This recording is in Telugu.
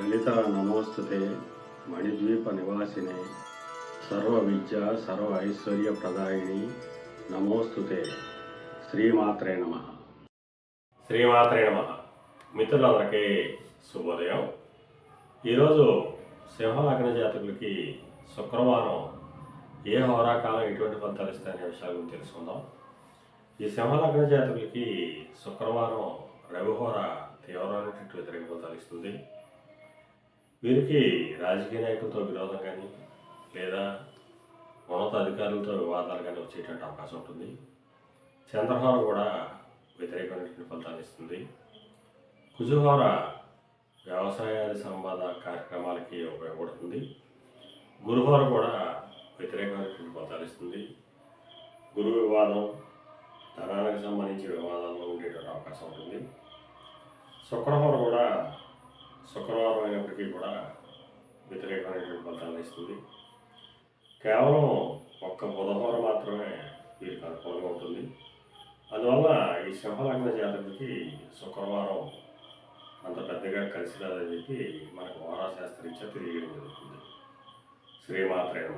లలిత నమోస్తుతే మణిద్వీప నివాసినే. సర్వ విద్య సర్వ ఐశ్వర్య ప్రదాయిని నమోస్తుతే. శ్రీమాత్రే నమ. శ్రీమాత్రే నమ. మిత్రులందరికీ శుభోదయం. ఈరోజు సింహలగ్న జాతకులకి శుక్రవారం ఏ హోరాకాలం ఎటువంటి ఫలితాలు ఇస్తాయనే విషయాల గురించి తెలుసుకుందాం. ఈ సింహలగ్న జాతకులకి శుక్రవారం రవిహోర తీవ్రమైనటువంటి వ్యతిరేక ఫలితాలు ఇస్తుంది. వీరికి రాజకీయ నాయకులతో విరోధం కానీ లేదా ఉన్నత అధికారులతో వివాదాలు కానీ వచ్చేటువంటి అవకాశం ఉంటుంది. చంద్రహార కూడా వ్యతిరేకమైనటువంటి ఫలితాలు ఇస్తుంది. కుజుహోర వ్యవసాయాది సంబంధ కార్యక్రమాలకి ఉపయోగపడుతుంది. గురుహార కూడా వ్యతిరేకమైనటువంటి ఫలితాలు ఇస్తుంది. గురు వివాదం ధనానికి సంబంధించి వివాదాల్లో ఉండేటువంటి అవకాశం ఉంటుంది. శుక్రవారం కూడా శుక్రవారం అయినప్పటికీ కూడా వ్యతిరేకమైనటువంటి ఫలితాలను ఇస్తుంది. కేవలం ఒక్క బుధవారం మాత్రమే వీరికి అనుకూలంగా ఉంటుంది. అందువల్ల ఈ సింహలగ్న జాతకుడికి శుక్రవారం అంత పెద్దగా కలిసి రాదని చెప్పి మనకు వారాశాస్త్రీత్యా తెలియడం జరుగుతుంది. శ్రీమాత్రే